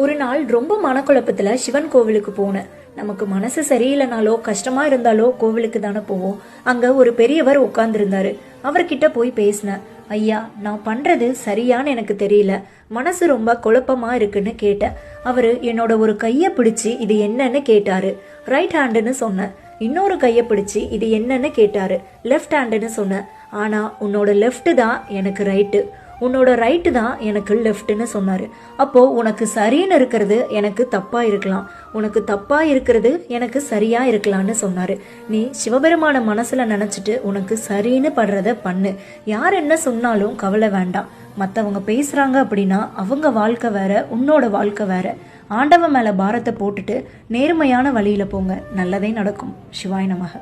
ஒரு நாள் ரொம்ப மனக்குழப்பத்துல சிவன் கோவிலுக்கு போனேன். நமக்கு மனசு சரியில்லைனாலோ கஷ்டமா இருந்தாலோ கோவிலுக்கு தானே போவோம். அங்க ஒரு பெரியவர் உட்கார்ந்துருந்தாரு. அவர்கிட்ட போய் பேசினேன். ஐயா நான் பண்றது சரியான்னு எனக்கு தெரியல. மனசு ரொம்ப குழப்பமா இருக்குன்னு கேட்டேன். அவரு என்னோட ஒரு கையை பிடிச்சி இது என்னன்னு கேட்டாரு. ரைட் ஹேண்டுன்னு சொன்னேன். இன்னொரு கையை பிடிச்சி இது என்னன்னு கேட்டாரு. லெஃப்ட் ஹேண்டுன்னு சொன்னேன். ஆனா உன்னோட லெஃப்ட் தான் எனக்கு ரைட்டு உன்னோட ரைட்டு தான் எனக்கு லெஃப்ட்னு சொன்னார். அப்போது உனக்கு சரின்னு இருக்கிறது எனக்கு தப்பாக இருக்கலாம். உனக்கு தப்பாக இருக்கிறது எனக்கு சரியாக இருக்கலாம்னு சொன்னார். நீ சிவபெருமான மனசில் நினச்சிட்டு உனக்கு சரின்னு படுறத பண்ணு. யார் என்ன சொன்னாலும் கவலை வேண்டாம். மற்றவங்க பேசுகிறாங்க அப்படின்னா அவங்க வாழ்க்கை வேற உன்னோட வாழ்க்கை வேற. ஆண்டவன் மேலே பாரத்தை போட்டுட்டு நேர்மையான வழியில் போங்க. நல்லதே நடக்கும். சிவாய் நமக.